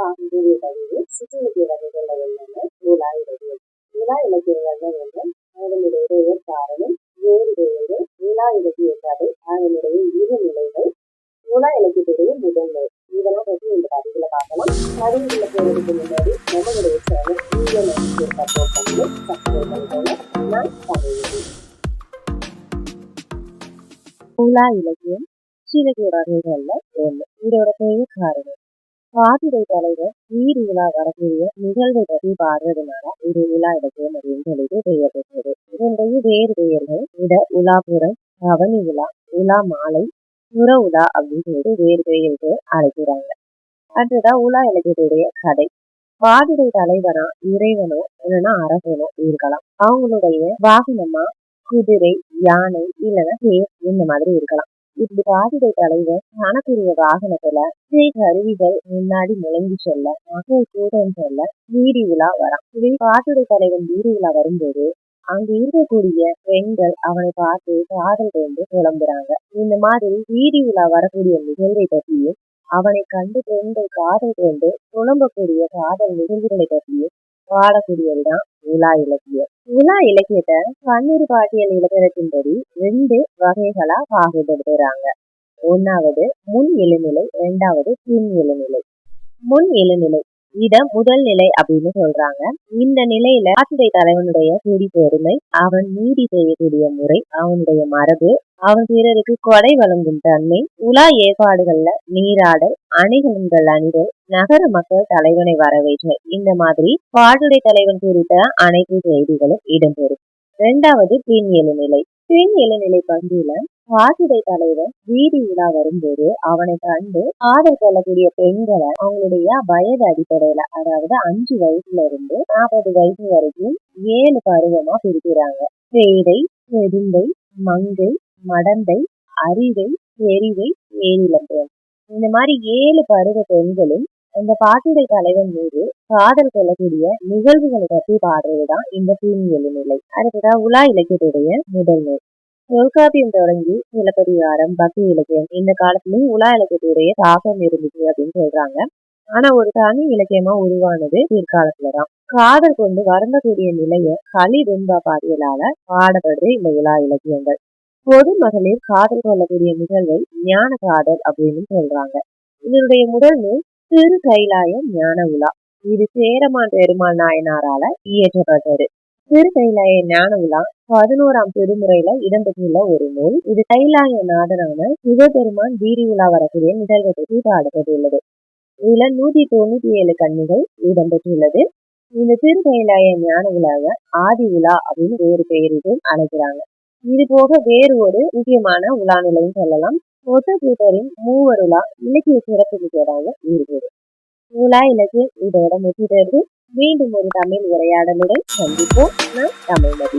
பார்க்கக்கூடிய பதிவு சிற்றிலக்கிய வகைகள்ல என்னென்ன நூலா இலக்கியம் நூலா இலக்கியங்கள்ல வந்து அதனுடைய பெயர் காரணம் வேறு பெயரு நூலா இலக்கிய கதை அதனுடைய இரு நிலைகள். நூலா இலக்கியத்துடைய முதன்மை. இதெல்லாம் பற்றி இந்த பதிவுல பார்க்கலாம். பதிவுல போறதுக்கு முன்னாடி நம்மளுடைய சேனல் இந்திய நம்பிக்கை சப்போர்ட் பண்ணி சப்ஸ்கிரைப் பண்ணிக்கோங்க. நான் இலக்கியம் இதோட பெயர் காரணம். பாதுகை தலைவர் நீர் விழா வரக்கூடிய நிகழ்வை பற்றி பாடுறதுனால இது விழா இடத்தியம் அப்படின்னு சொல்லிட்டு பெயர் பெற்றது இதனுடைய வேறு பெயர்கள் இட உலாபுரம் பவனி உலா உலா மாலை புற உலா அப்படின்னு சொல்லிட்டு வேறு பெயருக்கு அழைக்கிறாங்க. அடுத்ததா உலா இலக்கியத்துடைய கதை. பாதுகை தலைவனா இறைவனோ இல்லைன்னா அரசனோ இருக்கலாம். அவங்களுடைய வாகனமா குதிரை யானை இல்லைன்னா தேர் இந்த மாதிரி இருக்கலாம். இந்த பாதுகை தலைவர் தனக்குரிய வாகனத்துல ஸ்ரீ கருவிகள் முன்னாடி முழங்கி செல்ல மக்கள் கூட்டம் செல்ல வீதி விழா வரான். இதே பாதுகை தலைவன் வீதி விழா வரும்போது அங்கு இருக்கக்கூடிய பெண்கள் அவனை பார்த்து காதல் கொண்டு புலம்புறாங்க. இந்த மாதிரி வீதி விழா வரக்கூடிய நிகழ்வை பற்றியும் அவனை கண்டு பெண்கள் காதல் கொண்டு புலம்பக்கூடிய காதல் நிகழ்வுகளை பற்றியும் பாடக்கூடியதுதான் உலா இலக்கியம். உலா இலக்கியத்தை பன்னீர் பாட்டியல் இலக்கணத்தின்படி ரெண்டு வகைகளா பாகுபடுத்துறாங்க. ஒன்னாவது முன் எழுநிலை இரண்டாவது பின் எழுநிலை முன் எழுநிலை இத முதல் நிலை அப்படின்னு சொல்றாங்க. இந்த நிலையில ஆசிரை தலைவனுடைய குடி பெருமை அவன் நீதி செய்யக்கூடிய முறை அவனுடைய மரபு அவன் பிறருக்கு கொடை வழங்கும் தன்மை உலா ஏற்பாடுகள்ல நீராடல் அணிகலன்கள் அணிதல் நகர மக்கள் தலைவனை வரவேற்றல் இந்த மாதிரி பாட்டுடை தலைவன் குறித்த அனைத்து செய்திகளும் இடம்பெறும். இரண்டாவது பின் எழுநிலை பின் எழுநிலை பகுதியில வாசிடை தலைவர் வீதி உலா வரும்போது அவனை கண்டு காதல் கொள்ளக்கூடிய பெண்களை அவங்களுடைய வயது அடிப்படையில அதாவது அஞ்சு வயசுல இருந்து நாற்பது வயசு வரைக்கும் ஏழு பருவமா பிரிக்கிறாங்க. பேதை பெருந்தை மங்கை மடந்தை அறிவை எரிவை ஏழிலம்புறம் இந்த மாதிரி ஏழு பருவ பெண்களும் அந்த பாட்டுடை தலைவன் மீது காதல் கொள்ளக்கூடிய நிகழ்வுகளை பற்றி பாடுறதுதான் இந்த தீமியலு நிலை. அடுத்ததா உலா இலக்கியத்துடைய முதல் நூல். தொல்காப்பியம் தொடங்கி சிலப்பதிகாரம் பக்தி இலக்கியம் இந்த காலத்திலும் உலா இலக்கியத்துடைய தாக்கம் இருந்துச்சு அப்படின்னு சொல்றாங்க. ஆனா ஒரு தனி இலக்கியமா உருவானது பிற்காலத்துலதான். காதல் கொண்டு வருந்தக்கூடிய நிலைய களி துன்பா பாடியலால பாடப்படுது இந்த உலா இலக்கியங்கள். பொது மகளிர் காதல் கொள்ளக்கூடிய நிகழ்வை ஞான காதல் அப்படின்னு சொல்றாங்க. இதனுடைய முதல் நூல் திரு கைலாய ஞான உலா. இது சேரமான் பெருமாள் நாயனாரால இயற்றப்பட்டது. திரு கைலாய ஞான விழா பதினோராம் திருமுறையில இடம்பெற்றுள்ள ஒரு நூல். இது கைலாய நாதனான சிவபெருமான் வீரி உலா வரக்கூடிய நிகழ்வை பற்றி பாடப்பட்டுள்ளது இதுல நூத்தி தொண்ணூத்தி ஏழு கண்ணிகள் இடம்பெற்றுள்ளது. இந்த திரு கைலாய ஞான உலாவை ஆதி உலா அப்படின்னு வேறு பெயரிட்டும் அழைக்கிறாங்க. இது போக வேறு ஒரு முக்கியமான உலா நிலையும் சொல்லலாம். மொத்த மூவருலா இலக்கிய சிறப்பு பெறாங்க இருக்குது. உலா இலக்கியம் இதோட முற்றிட்டு மீண்டும் ஒரு தமிழ் உரையாடலுடன் சந்திப்போம். நான் தமிழ்மதி